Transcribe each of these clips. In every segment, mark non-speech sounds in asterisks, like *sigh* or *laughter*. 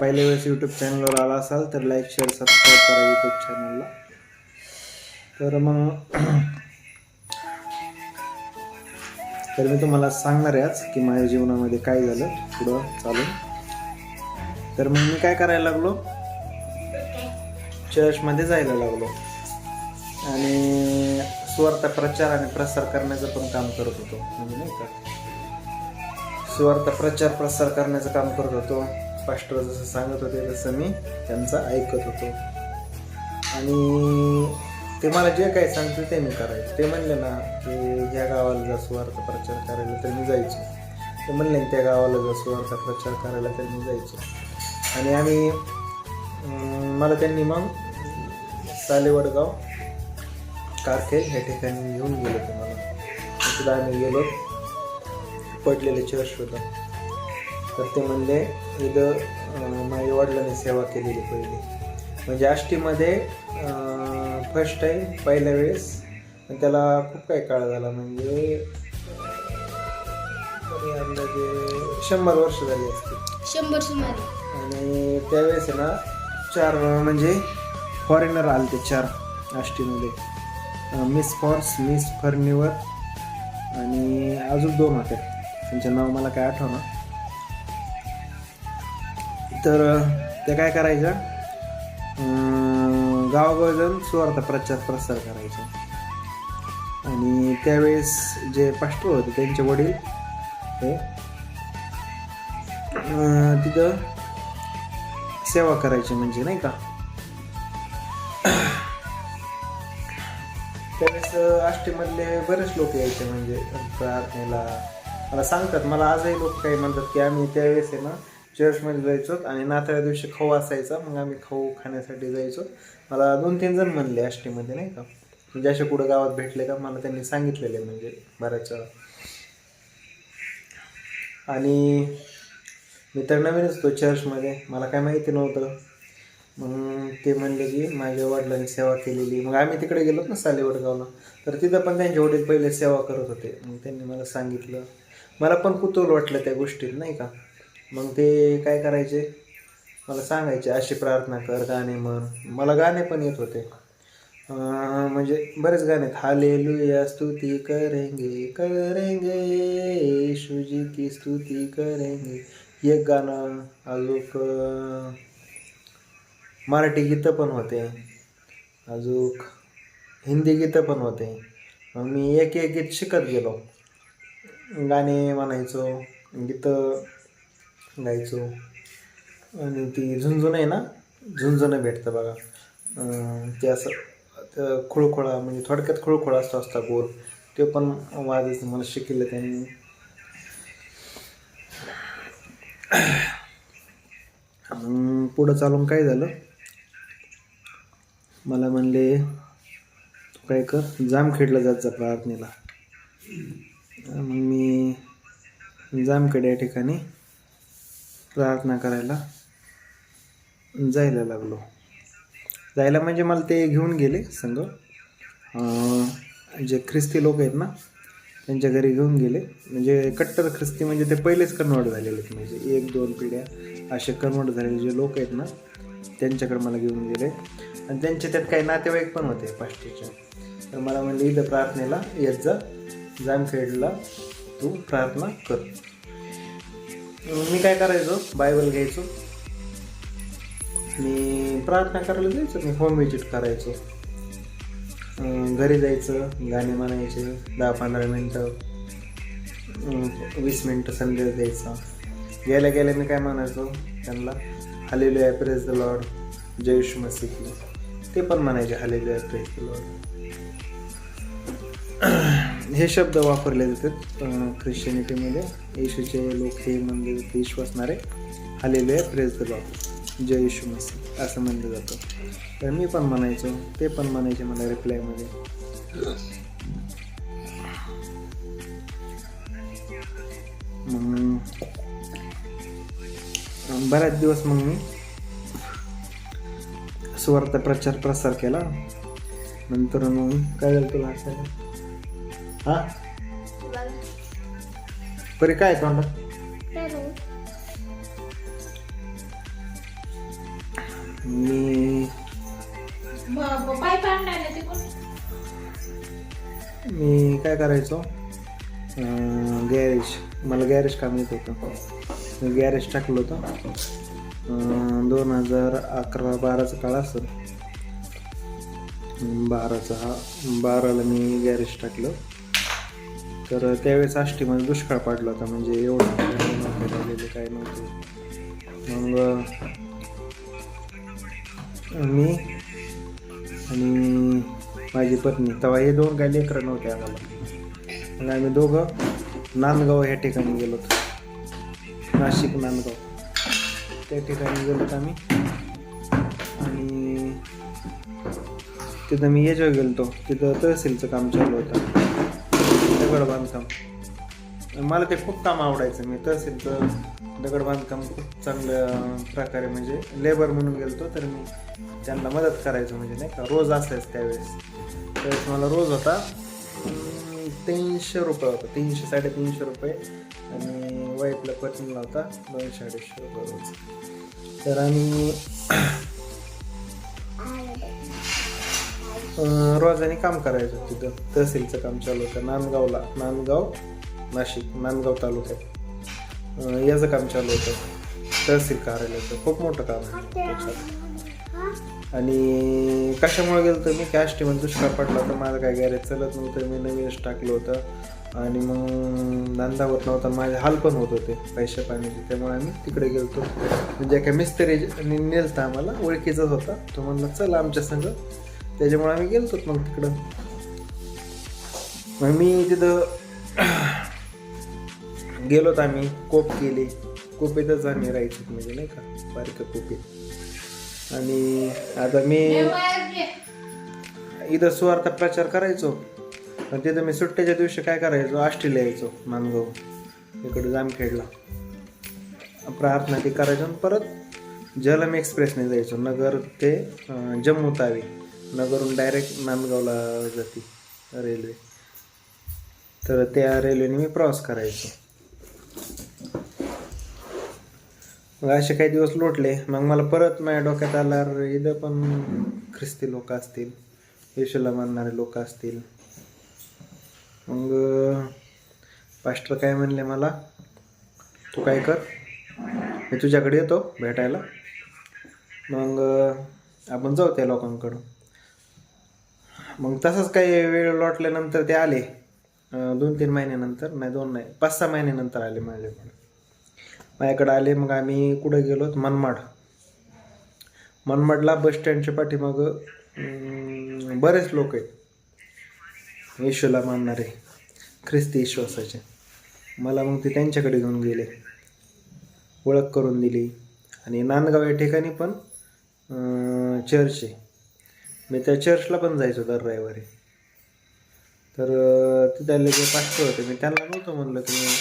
पहिल्या वेळेस यूट्यूब चॅनलवर आला असाल तर लाईक शेअर सबस्क्राईब करा यूट्यूब चॅनलला तर मग तर मी तुम्हाला सांगणार आहे आज की माझ्या जीवनामध्ये काय झालं. पुढं चालून तर मग मी काय करायला लागलो? चर्चमध्ये जायला लागलो. आणि सुवार्थ प्रचार आणि प्रसार करण्याचं पण काम करत होतो. म्हणजे नाही का? सुवार्थ प्रचार प्रसार करण्याचं काम करत होतो. पास्टर जसं सांगत होते तसं मी त्यांचं ऐकत होतो. आणि ते मला जे काही सांगते ते मी करायचं. ते म्हणले ना की ह्या गावाला जा सुवार्थ प्रचार करायला तर मी जायचो. ते म्हणले ना त्या गावाला जा सुवार्थ प्रचार करायला तर मी जायचो. आणि आम्ही मला त्यांनी मग सालेवडगाव कारखेल ह्या ठिकाणी घेऊन गेलो ते मला. तिथं आम्ही गेलो पडलेले चर्च होतं तर ते म्हणले इथं माझ्या वडिलांनी सेवा केलेली पहिली. म्हणजे आष्टीमध्ये फर्स्ट टाईम पहिल्या वेळेस. त्याला खूप काही काळ झाला. म्हणजे अंदाजे शंभर वर्ष झाली असतील. शंभर सुमारे. आणि त्यावेळेस ना चार म्हणजे फॉरेनर आले ते चार आष्टीमध्ये. मिस फॉर्स मिस फर्निवर आणि अजून दोन होते. त्यांचं नाव मला काय आठवणार तर ते त्या काय करायच्या गावागाव जाऊन सुवार्थ प्रचार प्रसार करायचा. आणि त्यावेळेस जे पास्टर होते त्यांचे वडील हे तिथं सेवा करायची म्हणजे नाही का? त्यावेळेस आष्टीमधले बरेच लोक यायचे म्हणजे प्रार्थनेला. मला सांगतात मला आजही लोक काही म्हणतात की आम्ही त्यावेळेस आहे ना चर्चमध्ये जायचो आणि नाताळ्या दिवशी खाऊ असायचा मग आम्ही खाऊ खाण्यासाठी जायचो. मला दोन तीन जण म्हणले आष्टीमध्ये नाही का? म्हणजे असे कुठं गावात भेटले का? मला त्यांनी सांगितलेले म्हणजे बऱ्याच वेळा. आणि मी तर नवीनच होतो चर्चमध्ये मला काय माहिती नव्हतं. मग ते म्हणले की माझ्या वडिलांनी सेवा केलेली. मग आम्ही तिकडे गेलो ना सालेवडगावला. तर तिथं पण त्यांचे वडील पहिले सेवा करत होते. मग त्यांनी मला सांगितलं. मला पण कुतूहल वाटलं त्या गोष्टीत नाही का? मग ते काय करायचे? मला सांगायचे अशी प्रार्थना कर गाणे म्हण. मला गाणे पण येत होते. म्हणजे बरेच गाणे आहेत. हालेलुया स्तुती करेंगे करेंगे. येशूजी की स्तुती करेंगे. एक गाणं अजून मराठी गीतं पण होते. अजून हिंदी गीतं पण होते. मग मी एक एक गीत शिकत गेलो. गाणे म्हणायचो गीतं गायचो आणि ती झुंझुन आहे ना झुंझुनं भेटतं बघा. ते असं खुळखुळा म्हणजे थोडक्यात खुळखुळा असतो असता गोल ते पण वाजायचं मला शिकलं त्यांनी. पुढं चालून काय झालं? मला म्हणले तू काय कर जामखेडला जात जा प्रार्थनेला. मग मी जामखेड या ठिकाणी प्रार्थना करायला जायला लागलो. जायला म्हणजे मला ते घेऊन गेले संघ जे ख्रिस्ती लोक आहेत ना त्यांच्या घरी घेऊन गेले. म्हणजे कट्टर ख्रिस्ती म्हणजे ते पहिलेच कन्वर्ट झालेले आहेत. म्हणजे एक दोन पिढ्या असे कन्वर्ट झालेले जे लोक आहेत ना त्यांच्याकडे मला घेऊन गेले. आणि त्यांचे त्यात काही नातेवाईक पण होते पाष्टीचे तर मला म्हणले इथं प्रार्थनेला येत जा. जामखेडला तू प्रार्थना कर. मी काय करायचो? बायबल घ्यायचो. मी प्रार्थना करायला जायचो. मी होम विजिट करायचो. घरी जायचं गाणे म्हणायचे दहा पंधरा मिनटं वीस मिनटं संदेश द्यायचा. गेल्या गेल्या मी काय म्हणायचो त्यांना? हालेलुया प्रेस द लॉर्ड जयुष मसिकी ते पण म्हणायचे हालेलुया प्रेस द लॉर्ड *clears throat* हे शब्द वापरले जातात ख्रिश्चनिटीमध्ये. येशूचे लोक हे म्हणजे विश्वासणारे आलेले प्रेस द लॉर्ड जय येशू मसीह असं म्हणलं जातं. तर मी पण म्हणायचो ते पण म्हणायचे मला रिप्लायमध्ये मग बऱ्याच दिवस मग मी सुवार्थ प्रचार प्रसार केला. नंतर मग काय झालं तुला असायला हा? परी काय तोंडात? मी मी काय करायचो? गॅरेज. मला गॅरेज काम येत होतं. मी गॅरेज टाकलं होतं. दोन हजार अकरा बाराचा काळ असेल. बाराचा हा बाराला मी गॅरेज टाकलं. तर त्यावेळेस आष्टीमध्ये दुष्काळ पडला होता म्हणजे एवढं नव्हते काय नव्हते. मग मी आणि माझी पत्नी तेव्हा हे दोन काही लेकरं नव्हते आम्हाला. मग आम्ही दोघं नांदगाव ह्या ठिकाणी गेलो होतो. नाशिक नांदगाव. त्या ठिकाणी गेलो होतो आम्ही. आणि तिथं मी याच्यावर गेलो होतो तिथं तहसीलचं काम चालू होतं. दगड बांधकाम मला ते खूप काम आवडायचं. मी तहसीलचं दगड बांधकाम खूप चांगल्या प्रकारे म्हणजे लेबर म्हणून गेलतो तर मी त्यांना मदत करायचो म्हणजे नाही का. रोज असायचं त्यावेळेस. त्यावेळेस मला रोज होता तीनशे रुपये होता. तीनशे साडेतीनशे रुपये. आणि वाईफला पत्नीला होता दोनशे अडीचशे रुपये रोज. तर आम्ही रोजाने काम करायचं तिथं. तहसीलचं काम चालू होतं. नांदगावला. नांदगाव नाशिक नांदगाव तालुक्यात. याचं काम चालू होतं. तहसील कार्यालयाचं. खूप मोठं काम आहे. त्याच्यात आणि कशामुळे गेलो तर मी? कॅश टीमध्ये दुष्काळ पडला तर माझं काय गॅरेज चालत नव्हतं. मी नवीनच टाकलं होतं. आणि मग धंदा होत नव्हता. माझे हाल पण होत होते. पैसे पाण्याचे. त्यामुळे आम्ही तिकडे गेलतो म्हणजे एका मिस्त्री नेलता आम्हाला. ओळखीचाच होता. तो म्हणला चल आमच्या संग त्याच्यामुळे आम्ही गेलतो मग तिकडं. मग मी तिथं *clears throat* गेलोत आम्ही कोप केली. कोपेतच आम्ही राहायचो म्हणजे नाही का बारक्या कोपेत. आणि आता मी इथं सुवार्थ प्रचार करायचो. पण तिथं मी सुट्ट्याच्या दिवशी काय करायचो आष्टीला यायचो मानगाव इकडे जामखेडला. प्रार्थना ती करायचो आणि परत जलम एक्सप्रेसने जायचो नगर ते जम्मू तावी. नगरून डायरेक्ट नांदगावला जाते रेल्वे तर त्या रेल्वेने मी प्रवास करायचो. मग असे काही दिवस लोटले. मग मला परत माझ्या डोक्यात आला इथं पण ख्रिस्ती लोक असतील येशूला मानणारे लोक असतील. मग पास्टर काय म्हणले मला? तू काय कर मी तुझ्याकडे येतो भेटायला. मग आपण जाऊ त्या लोकांकडं मग तसंच काही वेळ लोटल्यानंतर ते आले. दोन तीन महिन्यानंतर नाही दोन नाही पाच सहा महिन्यानंतर आले माझ्याकडे माझ्याकडे आले मग आम्ही कुठं गेलो? मनमाड. मनमाडला बस स्टँडच्या पाठीमागं बरेच लोक आहेत. येशूला मानणारे ख्रिस्ती विश्वासाचे. मला मग ते त्यांच्याकडे घेऊन गेले. ओळख करून दिली. आणि नांदगाव या ठिकाणी पण चर्च आहे. मी त्या चर्चला पण जायचो दर रविवारी. तर तिथले जे पास्टर होते. मी त्यांना नव्हतं म्हणलं की मी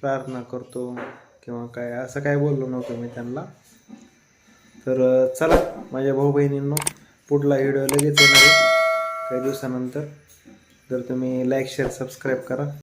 प्रार्थना करतो किंवा काय असं काय बोललो नव्हतं मी त्यांना. तर चला माझ्या भाऊ बहिणींनो पुढला व्हिडिओ लगेच येणार आहे. काही दिवसानंतर. जर तुम्ही लाईक शेअर सबस्क्राईब करा.